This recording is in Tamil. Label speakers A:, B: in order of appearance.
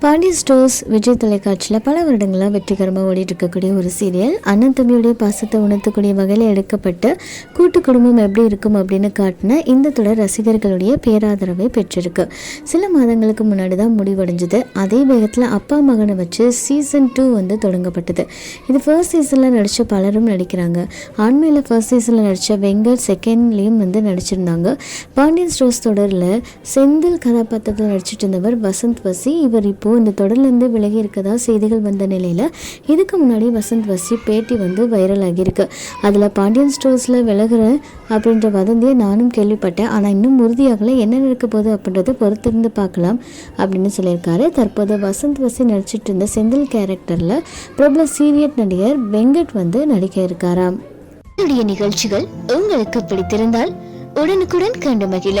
A: Pandian stores Vijay தொலைக்காட்சியில் பல வருடங்களாக வெற்றிகரமாக ஓடிட்டு இருக்கக்கூடிய ஒரு சீரியல் அண்ணன் தம்பியுடைய பாசத்தை உணர்த்தக்கூடிய வகையில் எடுக்கப்பட்டு கூட்டு குடும்பம் எப்படி இருக்கும் அப்படின்னு காட்டின இந்த தொடர் ரசிகர்களுடைய பேராதரவை பெற்றிருக்கு. சில மாதங்களுக்கு முன்னாடி தான் முடிவடைஞ்சது. அதே வேகத்தில் அப்பா மகனை வச்சு சீசன் டூ வந்து தொடங்கப்பட்டது. இது ஃபர்ஸ்ட் சீசனில் நடித்த பலரும் நடிக்கிறாங்க. ஆண்மையில் ஃபர்ஸ்ட் சீசனில் நடித்த வெங்கட் செகண்ட்லேயும் வந்து நடிச்சிருந்தாங்க. பாண்டியன் ஸ்டோர்ஸ் தொடரில் செந்தில் கதாபாத்திரத்தில் நடிச்சிட்டு இருந்தவர் வசந்த் வசி. இவர் இப்போ இப்போது இந்த தொடர்லேருந்து விலகி இருக்கதா செய்திகள் வந்த நிலையில் இதுக்கு முன்னாடி வசந்த் வசி பேட்டி வந்து வைரல் ஆகியிருக்கு. அதில் பாண்டியன் ஸ்டோர்ஸில் விலகிற அப்படின்ற வதந்தியை நானும் கேள்விப்பட்டேன். ஆனால் இன்னும் உறுதியாகலை என்ன நடக்க போகுது அப்படின்றத பொறுத்திருந்து பார்க்கலாம் அப்படின்னு சொல்லியிருக்காரு. தற்போது வசந்த் வசி நடிச்சிட்டு இருந்த செந்தில் கேரக்டரில் பிரபல சீரியட் நடிகர் வெங்கட் வந்து நடிக்க இருக்காராம்.
B: என்னுடைய நிகழ்ச்சிகள் உங்களுக்கு பிடித்திருந்தால் உடனுக்குடன் கண்டு மகிழ.